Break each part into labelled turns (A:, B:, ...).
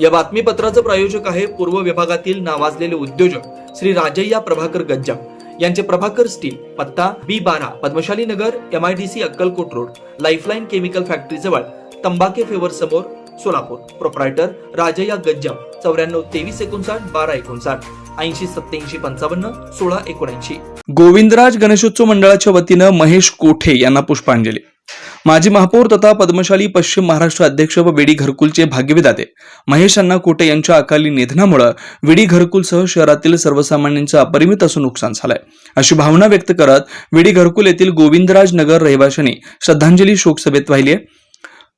A: या बातमीपत्राचं प्रायोजक आहे पूर्व विभागातील नावाजलेले उद्योजक श्री राजय्या प्रभाकर गज्जम यांचे प्रभाकर स्टील पत्ता बी बारा Padmashali Nagar M I D C Akkalkot road Lifeline chemical factory जवळ तंबाके फेवर समोर सोलापूर. प्रोप्रायटर राजय्या गज्जम चौऱ्याण्णव तेवीस एकोणसाठ बारा एकोणसाठ ऐंशी सत्याऐंशी पंचावन्न सोळा एकोणऐंशी. गोविंदराज गणेशोत्सव मंडळाच्या वतीनं महेश कोठे यांना पुष्पांजली. माजी महापौर तथा पद्मशाली पश्चिम महाराष्ट्र अध्यक्ष व वेडी घरकुलचे भाग्यविदाते महेश अण्णा कोटे यांच्या अकाली निधनामुळे विडी घरकुलसह शहरातील सर्वसामान्यांचं अपरिमित असं नुकसान झालंय. अशी भावना व्यक्त करत विडी घरकुल येथील गोविंदराज नगर रहिवाशांनी श्रद्धांजली शोकसभेत वाहिली आहे.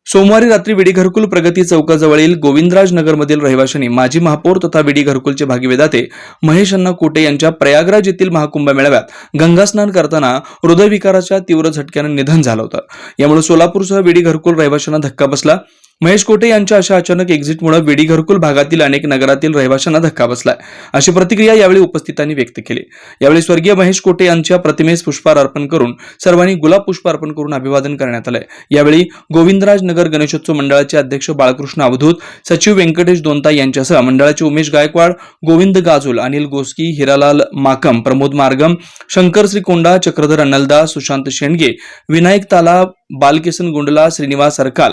A: सोमवारी रात्री विडी घरकुल प्रगती चौकाजवळील गोविंदराज नगरमधील रहिवाशांनी माजी महापौर तथा विडी घरकुलचे भागीदाते महेश अण्णा कोटे यांच्या प्रयागराज येथील महाकुंभ मेळाव्यात गंगास्नान करताना हृदयविकाराच्या तीव्र झटक्यानं निधन झालं होतं. यामुळे सोलापूरसह विडी घरकुल रहिवाशांना धक्का बसला. महेश कोटे यांच्या अशा अचानक एक्झिटमुळे विडी घरकुल भागातील अनेक नगरातील रहिवाशांना धक्का बसलाय. अशी प्रतिक्रिया यावेळी उपस्थितांनी व्यक्त केली. यावेळी स्वर्गीय महेश कोटे यांच्या प्रतिमेस पुष्पहार अर्पण करून सर्वांनी गुलाब पुष्प अर्पण करून अभिवादन करण्यात आलंय. यावेळी गोविंदराज नगर गणेशोत्सव मंडळाचे अध्यक्ष बाळकृष्ण अवधूत सचिव व्यंकटेश दोनता यांच्यासह मंडळाचे उमेश गायकवाड गोविंद गाजुल अनिल गोस्की हिरालाल माकम प्रमोद मार्गम शंकर श्रीकोंडा चक्रधर अनलदा सुशांत शेंडगे विनायक ताला बालकिसन गुंडला श्रीनिवास सरकाल